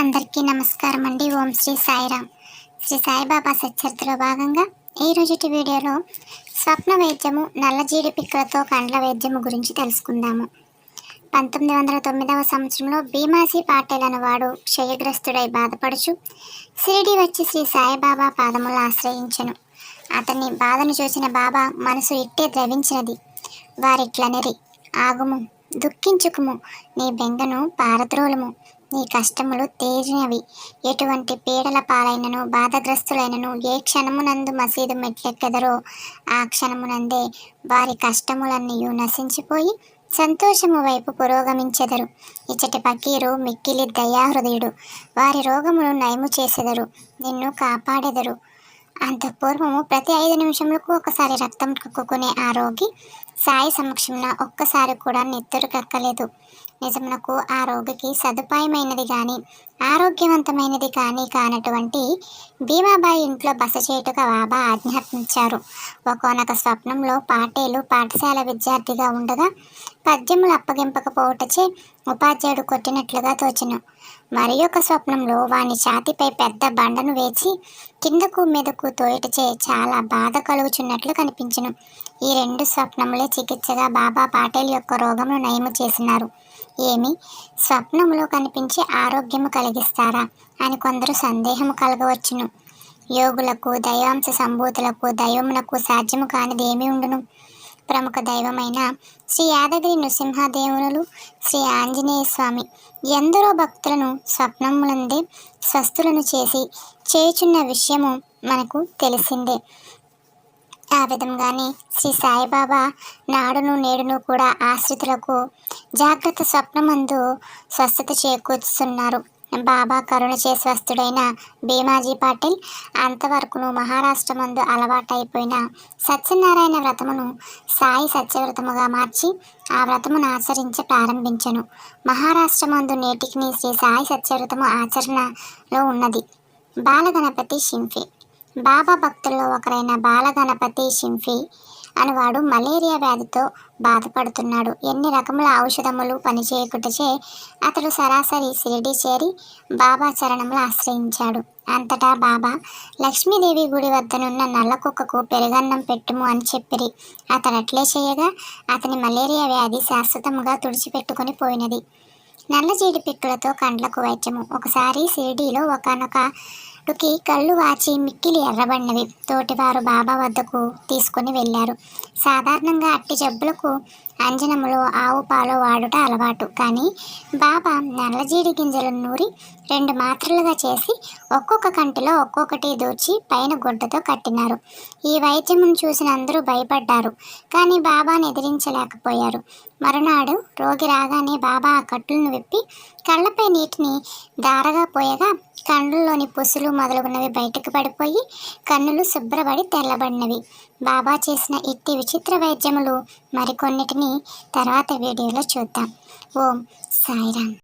అందరికీ నమస్కారం అండి. ఓం శ్రీ సాయిరామ్. శ్రీ సాయిబాబా సచ్చరిత్రలో భాగంగా ఈ రోజుటి వీడియోలో స్వప్న వైద్యము నల్ల పిక్కలతో కండ్ల వైద్యము గురించి తెలుసుకుందాము. పంతొమ్మిది వందల తొమ్మిదవ సంవత్సరంలో భీమాసి పాటేల్ అనేవాడు క్షయగ్రస్తుడై బాధపడుచు షిరిడి వచ్చి శ్రీ సాయిబాబా పాదములు ఆశ్రయించను. అతన్ని బాధను చూసిన బాబా మనసు ఇట్టే ద్రవించినది. వారిట్లనరి ఆగుము దుఃఖించుకుము నీ బెంగను పారద్రోలము నీ కష్టములు తేరినవి. ఎటువంటి పీడల పాలైనను బాధగ్రస్తులైనను ఏ క్షణమునందు మసీదు మెట్లెక్కెదరో ఆ క్షణమునందే వారి కష్టములన్నీ నశించిపోయి సంతోషము వైపు పురోగమించెదరు. ఇచ్చటి పకీరు మిక్కిలి దయాహృదయుడు. వారి రోగమును నయము చేసెదరు. నిన్ను కాపాడెదరు. అంతఃపూర్వము ప్రతి ఐదు నిమిషములకు ఒకసారి రక్తం కక్కుకునే ఆ రోగి సాయి సమక్షమున ఒక్కసారి కూడా నెత్తురు కక్కలేదు. నిజమునకు ఆ రోగికి సదుపాయమైనది కానీ ఆరోగ్యవంతమైనది కానీ కానటువంటి భీమాబాయి ఇంట్లో బస చేయుటగా బాబా ఆజ్ఞాపించారు. ఒకనొక స్వప్నంలో పాటేలు పాఠశాల విద్యార్థిగా ఉండగా పద్యములు అప్పగింపకపోవటచే ఉపాధ్యాయుడు కొట్టినట్లుగా తోచెను. మరి ఒక స్వప్నంలో వాని ఛాతిపై పెద్ద బండను వేచి కిందకు మీదకు తోయటచే చాలా బాధ కలుగుచున్నట్లు కనిపించను. ఈ రెండు స్వప్నములే చికిత్సగా బాబా పాటేల్ యొక్క రోగమును నయము చేసినారు. ఏమి? స్వప్నములో కనిపించి ఆరోగ్యము కలిగిస్తారా అని కొందరు సందేహము కలగవచ్చును. యోగులకు దైవాంశ సంభూతులకు దైవమునకు సాధ్యము కానిది ఏమి ఉండును. ప్రముఖ దైవమైన శ్రీ యాదగిరి నృసింహదేవునులు శ్రీ ఆంజనేయ స్వామి ఎందరో భక్తులను స్వప్నములందే స్వస్థులను చేసి చేయుచున్న విషయము మనకు తెలిసిందే. ఆ విధంగానే శ్రీ సాయిబాబా నాడును నేడును కూడా ఆశ్రితులకు జాగ్రత్త స్వప్నమందు స్వస్థత చేకూర్చుతున్నారు. బాబా కరుణ చేశ్వస్తుడైన భీమాజీ పాటిల్ అంతవరకును మహారాష్ట్ర మందు అలవాటైపోయిన సత్యనారాయణ వ్రతమును సాయి సత్యవ్రతముగా మార్చి ఆ వ్రతమును ఆచరించ ప్రారంభించను. మహారాష్ట్ర మందు నేటికి శ్రీ సాయి సత్యవ్రతము ఆచరణలో ఉన్నది. బాలగణపతి షింఫీ బాబా భక్తుల్లో ఒకరైన బాలగణపతి షింఫీ అనువాడు మలేరియా వ్యాధితో బాధపడుతున్నాడు. ఎన్ని రకముల ఔషధములు పనిచేయకుటచే అతడు సరాసరి షిరిడి చేరి బాబా చరణములు ఆశ్రయించాడు. అంతటా బాబా లక్ష్మీదేవి గుడి వద్దనున్న నల్ల కుక్కకు పెరుగన్నం పెట్టుము అని చెప్పిరి. అతడు అట్లే చేయగా అతని మలేరియా వ్యాధి శాశ్వతముగా తుడిచిపెట్టుకుని పోయినది. నల్ల జీడి పిక్కులతో కండ్లకు వైద్యము. ఒకసారి షిరిడీలో ఒకనొక టుకి కళ్ళు వాచి మిక్కిలి ఎర్రబడినవి. తోటివారు బాబా వద్దకు తీసుకుని వెళ్ళారు. సాధారణంగా అట్టి జబ్బులకు అంజనములో ఆవు పాలు వాడుట అలవాటు. కానీ బాబా నల్లజీడి గింజలను నూరి రెండు మాత్రలుగా చేసి ఒక్కొక్క కంటిలో ఒక్కొక్కటి దూర్చి పైన గుడ్డతో కట్టినారు. ఈ వైద్యమును చూసిన అందరూ భయపడ్డారు. కానీ బాబాను ఎదిరించలేకపోయారు. మరునాడు రోగి రాగానే బాబా ఆ కట్టులను విప్పి కళ్ళపై నీటిని దారగా పోయగా కళ్ళల్లోని పొసులు మొదలుగున్నవి బయటకు పడిపోయి కన్నులు శుభ్రపడి తెల్లబడినవి. బాబా చేసిన ఇట్టి విచిత్ర వైద్యములు మరికొన్నిటిని తర్వాత వీడియోలో చూద్దాం. ఓం సాయిరామ్.